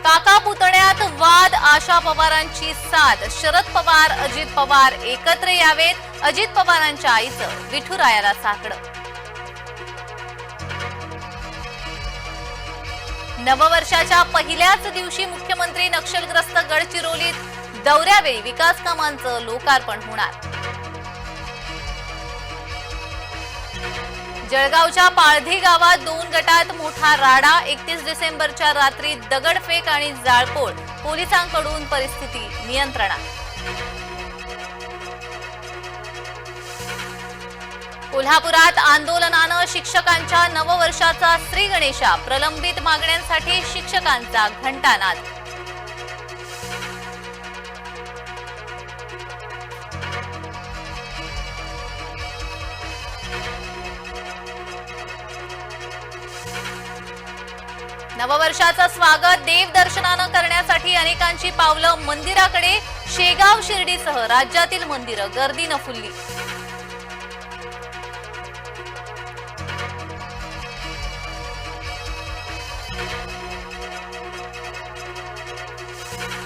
काका पुतण्यात वाद आशा पवारांची साथ. शरद पवार अजित पवार एकत्र यावेत. अजित पवारांच्या आईचं विठुरायाला साकडं. नववर्षाच्या पहिल्याच दिवशी मुख्यमंत्री नक्षलग्रस्त गडचिरोलीत दौऱ्यावेळी विकास कामांचं लोकार्पण होणार. जळगावच्या पाळधी गावात दोन गटात मोठा राडा एकतीस डिसेंबरच्या रात्री दगडफेक आणि जाळपोळ. पोलिसांकडून परिस्थिती नियंत्रणात. कोल्हापुरात आंदोलनानं शिक्षकांच्या नववर्षाचा श्री गणेशा प्रलंबित मागण्यांसाठी शिक्षकांचा घंटानाद. नववर्षाचं स्वागत देवदर्शनानं करण्यासाठी अनेकांची पावलं मंदिराकडे शेगाव शिर्डीसह राज्यातील मंदिरं गर्दीनं फुलली.